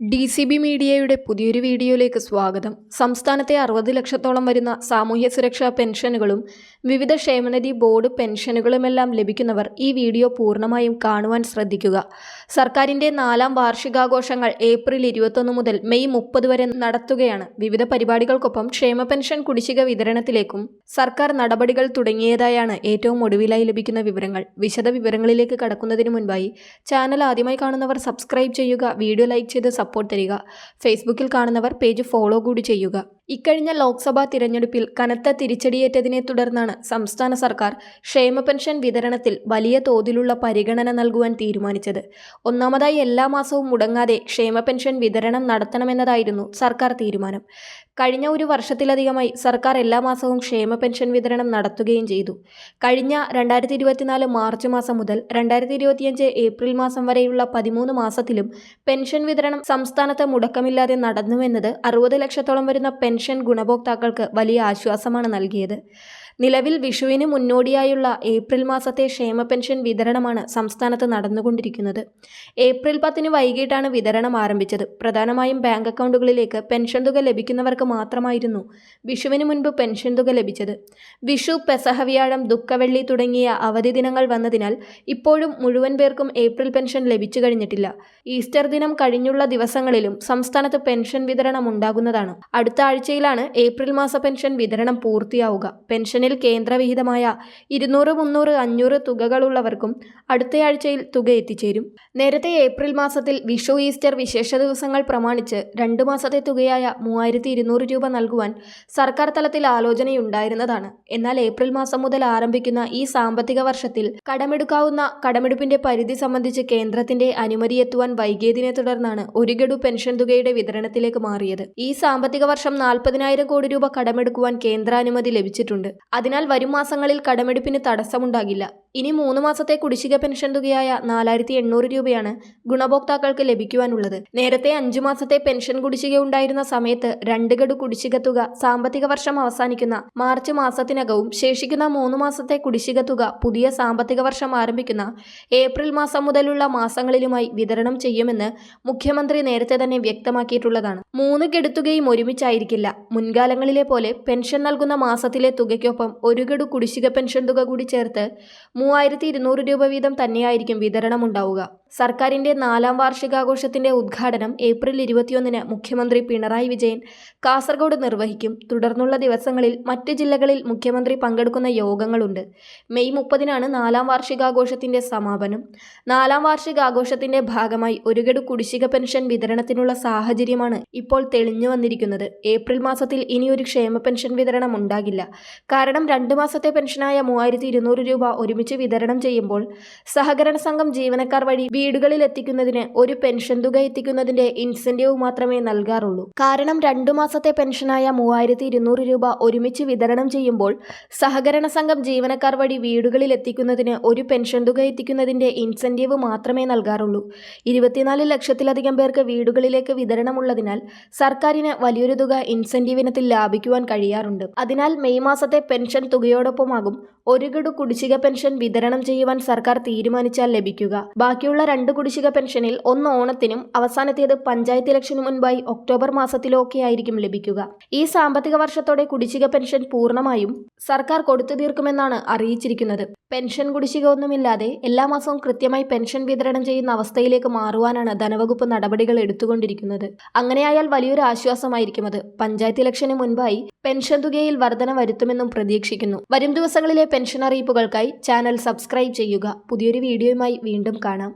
D C B മീഡിയയുടെ പുതിയൊരു വീഡിയോയിലേക്ക് സ്വാഗതം. സംസ്ഥാനത്തെ അറുപത് ലക്ഷത്തോളം വരുന്ന സാമൂഹ്യ സുരക്ഷാ പെൻഷനുകളും വിവിധ ക്ഷേമനിധി ബോർഡ് പെൻഷനുകളുമെല്ലാം ലഭിക്കുന്നവർ ഈ വീഡിയോ പൂർണമായും കാണുവാൻ ശ്രദ്ധിക്കുക. സർക്കാരിന്റെ നാലാം വാർഷികാഘോഷങ്ങൾ ഏപ്രിൽ ഇരുപത്തൊന്ന് മുതൽ മെയ് മുപ്പത് വരെ നടത്തുകയാണ്. വിവിധ പരിപാടികൾക്കൊപ്പം ക്ഷേമ പെൻഷൻ കുടിശ്ശിക വിതരണത്തിലേക്കും സർക്കാർ നടപടികൾ തുടങ്ങിയതായാണ് ഏറ്റവും ഒടുവിലായി ലഭിക്കുന്ന വിവരങ്ങൾ. വിശദ വിവരങ്ങളിലേക്ക് കടക്കുന്നതിന് മുൻപായി ചാനൽ ആദ്യമായി കാണുന്നവർ സബ്സ്ക്രൈബ് ചെയ്യുക വീഡിയോ ലൈക്ക് ചെയ്ത് സപ്പോർട്ട് തരിക. ഫേസ്ബുക്കിൽ കാണുന്നവർ പേജ് ഫോളോ കൂടി ചെയ്യുക. ഇക്കഴിഞ്ഞ ലോക്സഭാ തിരഞ്ഞെടുപ്പിൽ കനത്ത തിരിച്ചടിയേറ്റതിനെ തുടർന്നാണ് സംസ്ഥാന സർക്കാർ ക്ഷേമ പെൻഷൻ വിതരണത്തിൽ വലിയ തോതിലുള്ള പരിഗണന നൽകുവാൻ തീരുമാനിച്ചത്. ഒന്നാമതായി എല്ലാ മാസവും മുടങ്ങാതെ ക്ഷേമ പെൻഷൻ വിതരണം നടത്തണമെന്നതായിരുന്നു സർക്കാർ തീരുമാനം. കഴിഞ്ഞ ഒരു വർഷത്തിലധികമായി സർക്കാർ എല്ലാ മാസവും ക്ഷേമ പെൻഷൻ വിതരണം നടത്തുകയും ചെയ്തു. കഴിഞ്ഞ രണ്ടായിരത്തി ഇരുപത്തിനാല് മാർച്ച് മാസം മുതൽ രണ്ടായിരത്തി ഇരുപത്തിയഞ്ച് ഏപ്രിൽ മാസം വരെയുള്ള പതിമൂന്ന് മാസത്തിലും പെൻഷൻ വിതരണം സംസ്ഥാനത്ത് മുടക്കമില്ലാതെ നടന്നുവെന്നത് അറുപത് ലക്ഷത്തോളം വരുന്ന പെൻഷൻ ഗുണഭോക്താക്കൾക്ക് വലിയ ആശ്വാസമാണ് നൽകിയത്. നിലവിൽ വിഷുവിന് മുന്നോടിയായുള്ള ഏപ്രിൽ മാസത്തെ ക്ഷേമ പെൻഷൻ വിതരണമാണ് സംസ്ഥാനത്ത് നടന്നുകൊണ്ടിരിക്കുന്നത്. ഏപ്രിൽ പത്തിന് വൈകിട്ടാണ് വിതരണം ആരംഭിച്ചത്. പ്രധാനമായും ബാങ്ക് അക്കൗണ്ടുകളിലേക്ക് പെൻഷൻ തുക ലഭിക്കുന്നവർക്ക് മാത്രമായിരുന്നു വിഷുവിന് മുൻപ് പെൻഷൻ തുക ലഭിച്ചത്. വിഷു പെസഹവ്യാഴം ദുഃഖവെള്ളി തുടങ്ങിയ അവധി ദിനങ്ങൾ വന്നതിനാൽ ഇപ്പോഴും മുഴുവൻ പേർക്കും ഏപ്രിൽ പെൻഷൻ ലഭിച്ചു കഴിഞ്ഞിട്ടില്ല. ഈസ്റ്റർ ദിനം കഴിഞ്ഞുള്ള ദിവസങ്ങളിലും സംസ്ഥാനത്ത് പെൻഷൻ വിതരണം ഉണ്ടാകുന്നതാണ്. അടുത്ത ആഴ്ചയിലാണ് ഏപ്രിൽ മാസ പെൻഷൻ വിതരണം പൂർത്തിയാവുക. പെൻഷനിൽ കേന്ദ്രവിഹിതമായ ഇരുന്നൂറ് മുന്നൂറ് അഞ്ഞൂറ് തുകകളുള്ളവർക്കും അടുത്തയാഴ്ചയിൽ തുക എത്തിച്ചേരും. നേരത്തെ ഏപ്രിൽ മാസത്തിൽ വിഷു ഈസ്റ്റർ വിശേഷ ദിവസങ്ങൾ പ്രമാണിച്ച് രണ്ട് മാസത്തെ തുകയായ മൂവായിരത്തി ഇരുന്നൂറ് രൂപ നൽകുവാൻ സർക്കാർ തലത്തിൽ ആലോചനയുണ്ടായിരുന്നതാണ്. എന്നാൽ ഏപ്രിൽ മാസം മുതൽ ആരംഭിക്കുന്ന ഈ സാമ്പത്തിക വർഷത്തിൽ കടമെടുക്കാവുന്ന കടമെടുപ്പിന്റെ പരിധി സംബന്ധിച്ച് കേന്ദ്രത്തിന്റെ അനുമതി എത്തുവാൻ വൈകിയതിനെ തുടർന്നാണ് ഒരു ഗഡു പെൻഷൻ തുകയുടെ വിതരണത്തിലേക്ക് മാറിയത്. ഈ സാമ്പത്തിക വർഷം നാൽപ്പതിനായിരം കോടി രൂപ കടമെടുക്കുവാൻ കേന്ദ്രാനുമതി ലഭിച്ചിട്ടുണ്ട്. അതിനാൽ വരും മാസങ്ങളിൽ കടമെടുപ്പിന് തടസ്സമുണ്ടാകില്ല. ഇനി മൂന്ന് മാസത്തെ കുടിശ്ശിക പെൻഷൻ തുകയായ നാലായിരത്തി എണ്ണൂറ് രൂപയാണ് ഗുണഭോക്താക്കൾക്ക് ലഭിക്കുവാനുള്ളത്. നേരത്തെ അഞ്ചു മാസത്തെ പെൻഷൻ കുടിശ്ശിക ഉണ്ടായിരുന്ന സമയത്ത് രണ്ട് ഗഡു കുടിശ്ശിക തുക സാമ്പത്തിക വർഷം അവസാനിക്കുന്ന മാർച്ച് മാസത്തിനകവും ശേഷിക്കുന്ന മൂന്ന് മാസത്തെ കുടിശ്ശിക തുക പുതിയ സാമ്പത്തിക വർഷം ആരംഭിക്കുന്ന ഏപ്രിൽ മാസം മുതലുള്ള മാസങ്ങളിലുമായി വിതരണം ചെയ്യുമെന്ന് മുഖ്യമന്ത്രി നേരത്തെ തന്നെ വ്യക്തമാക്കിയിട്ടുള്ളതാണ്. മൂന്ന് ഗഡുത്തുകയും ഒരുമിച്ചായിരിക്കില്ല. മുൻകാലങ്ങളിലെ പോലെ പെൻഷൻ നൽകുന്ന മാസത്തിലെ തുകയ്ക്കൊപ്പം ഒരു ഗഡു കുടിശ്ശിക പെൻഷൻ തുക കൂടി ചേർത്ത് മൂവായിരത്തി ഇരുന്നൂറ് രൂപ വീതം തന്നെയായിരിക്കും വിതരണം ഉണ്ടാവുക സർക്കാരിന്റെ നാലാം വാർഷികാഘോഷത്തിന്റെ ഉദ്ഘാടനം ഏപ്രിൽ ഇരുപത്തിയൊന്നിന് മുഖ്യമന്ത്രി പിണറായി വിജയൻ കാസർഗോഡ് നിർവഹിക്കും. തുടർന്നുള്ള ദിവസങ്ങളിൽ മറ്റ് ജില്ലകളിൽ മുഖ്യമന്ത്രി പങ്കെടുക്കുന്ന യോഗങ്ങളുണ്ട്. മെയ് മുപ്പതിനാണ് നാലാം വാർഷികാഘോഷത്തിന്റെ സമാപനം. നാലാം വാർഷികാഘോഷത്തിന്റെ ഭാഗമായി ഒരു ഗഡു കുടിശ്ശിക പെൻഷൻ വിതരണത്തിനുള്ള സാഹചര്യമാണ് ഇപ്പോൾ തെളിഞ്ഞു വന്നിരിക്കുന്നത്. ഏപ്രിൽ മാസത്തിൽ ഇനിയൊരു ക്ഷേമ പെൻഷൻ വിതരണം ഉണ്ടാകില്ല. കാരണം രണ്ട് മാസത്തെ പെൻഷനായ മൂവായിരത്തി രൂപ ഒരുമിച്ച് വിതരണം ചെയ്യുമ്പോൾ സഹകരണ സംഘം ജീവനക്കാർ വഴി വീടുകളിൽ എത്തിക്കുന്നതിന് ഒരു പെൻഷൻ തുക എത്തിക്കുന്നതിന്റെ ഇൻസെന്റീവ് മാത്രമേ നൽകാറുള്ളൂ. കാരണം രണ്ടു മാസത്തെ പെൻഷനായ മൂവായിരത്തി രൂപ ഒരുമിച്ച് വിതരണം ചെയ്യുമ്പോൾ സഹകരണ സംഘം ജീവനക്കാർ വഴി വീടുകളിൽ എത്തിക്കുന്നതിന് ഒരു പെൻഷൻ തുക എത്തിക്കുന്നതിന്റെ ഇൻസെന്റീവ് മാത്രമേ നൽകാറുള്ളൂ. ഇരുപത്തിനാല് ലക്ഷത്തിലധികം പേർക്ക് വീടുകളിലേക്ക് വിതരണമുള്ളതിനാൽ സർക്കാരിന് വലിയൊരു തുക ഇൻസെന്റീവിനത്തിൽ ലാഭിക്കുവാൻ കഴിയാറുണ്ട്. അതിനാൽ മെയ് മാസത്തെ പെൻഷൻ തുകയോടൊപ്പമാകും ഒരു ഗഡു കുടിശ്ശിക പെൻഷൻ വിതരണം ചെയ്യുവാൻ സർക്കാർ തീരുമാനിച്ചാൽ ലഭിക്കുക. ബാക്കിയുള്ള രണ്ട് കുടിശ്ശിക പെൻഷനിൽ ഒന്ന് ഓണത്തിനും അവസാനത്തേത് പഞ്ചായത്ത് ഇലക്ഷന് മുൻപായി ഒക്ടോബർ മാസത്തിലോ ഒക്കെ ആയിരിക്കും ലഭിക്കുക. ഈ സാമ്പത്തിക വർഷത്തോടെ കുടിശ്ശിക പെൻഷൻ പൂർണമായും സർക്കാർ കൊടുത്തു തീർക്കുമെന്നാണ് അറിയിച്ചിരിക്കുന്നത്. പെൻഷൻ കുടിശ്ശിക ഒന്നുമില്ലാതെ എല്ലാ മാസവും കൃത്യമായി പെൻഷൻ വിതരണം ചെയ്യുന്ന അവസ്ഥയിലേക്ക് മാറുവാനാണ് ധനവകുപ്പ് നടപടികൾ എടുത്തുകൊണ്ടിരിക്കുന്നത്. അങ്ങനെയായാൽ വലിയൊരു ആശ്വാസമായിരിക്കും അത്. പഞ്ചായത്ത് ഇലക്ഷന് മുൻപായി പെൻഷൻ തുകയിൽ വർധന വരുത്തുമെന്നും പ്രതീക്ഷിക്കുന്നു. വരും ദിവസങ്ങളിലെ പെൻഷൻ അറിയിപ്പുകൾക്കായി ചാനൽ സബ്സ്ക്രൈബ് ചെയ്യുക. പുതിയൊരു വീഡിയോയുമായി വീണ്ടും കാണാം.